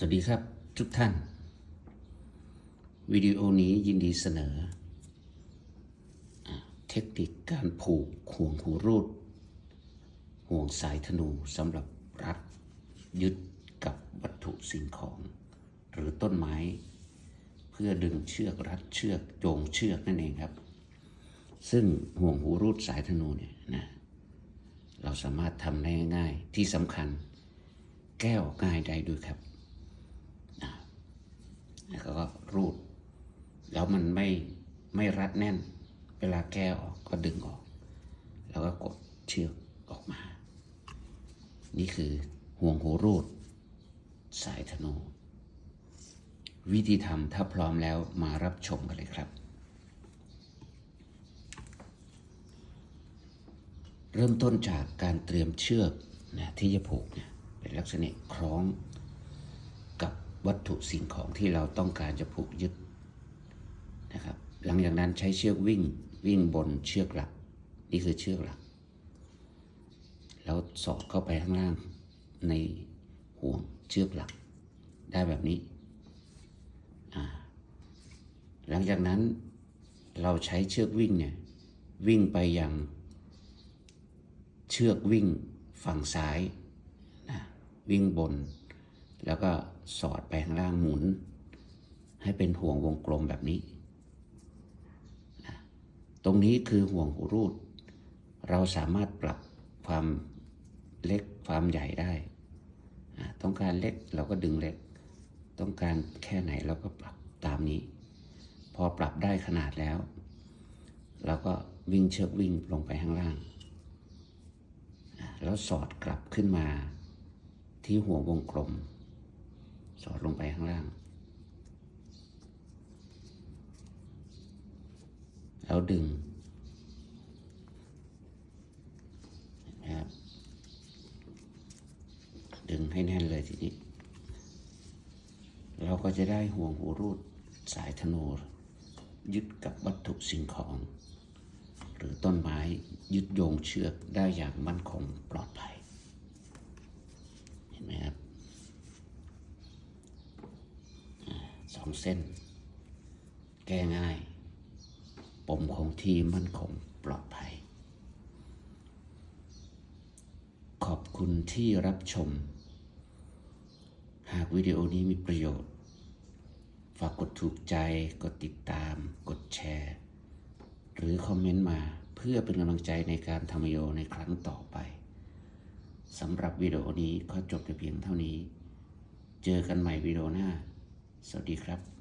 สวัสดีครับทุกท่าน วิดีโอนี้ยินดีเสนอ เทคนิคการผูกห่วงหูรูด ห่วงสายธนูสำหรับรัดยึดกับวัตถุสิ่งของ หรือต้นไม้ เพื่อดึงเชือกรัดเชือกโยงเชือกนั่นเองครับ ซึ่งห่วงหูรูดสายธนูเนี่ยนะเราสามารถทำได้ง่ายที่สำคัญ แก้วง่ายได้ด้วยครับ รูด แล้วมันไม่ไม่รัดแน่น เวลาแก้ออกก็ดึงออก แล้วก็กดเชือกออกมา นี่คือห่วงหูรูด สายธนู วิธีทำถ้าพร้อมแล้วมารับชมกันเลยครับ เริ่มต้นจากการเตรียมเชือกนะที่จะผูกเนี่ยเป็นลักษณะคล้อง วัตถุสิ่งของที่เราต้องการจะผูกยึดนะครับ หลังจากนั้นใช้เชือกวิ่งวิ่งบนเชือกหลัก นี่คือเชือกหลัก แล้วสอดเข้าไปข้างล่างในห่วงเชือกหลัก ได้แบบนี้ หลังจากนั้นเราใช้เชือกวิ่งเนี่ยวิ่งไปยังเชือกวิ่งฝั่งซ้ายนะวิ่งบน แล้วก็สอดไปข้างล่างหมุน ให้เป็นห่วงวงกลมแบบนี้ ตรงนี้คือห่วงหูรูด เราสามารถปรับความเล็กความใหญ่ได้ ต้องการเล็กเราก็ดึงเล็ก ต้องการแค่ไหนเราก็ปรับตามนี้ พอปรับได้ขนาดแล้ว เราก็วิ่งเชือกวิ่งลงไปข้างล่าง แล้วสอดกลับขึ้นมาที่หัววงกลม อดลงไปข้างล่าง แล้วดึงนะครับ ดึงให้แน่นเลยทีนี้ เราก็จะได้ห่วงหูรูดสายธนูยึดกับวัตถุสิ่งของ หรือต้นไม้ยึดโยงเชือกได้อย่างมั่นคงปลอดภัย เห็นไหมครับ สองเส้น แก้ง่าย ปมคงที่มั่นคงปลอดภัย ขอบคุณที่รับชม หากวิดีโอนี้มีประโยชน์ ฝากกดถูกใจ กดติดตาม กดแชร์ หรือคอมเมนต์มาเพื่อเป็นกำลังใจในการทำวิดีโอในครั้งต่อไปสำหรับวิดีโอนี้ก็จบแต่เพียงเท่านี้ เจอกันใหม่วิดีโอหน้า สวัสดีครับ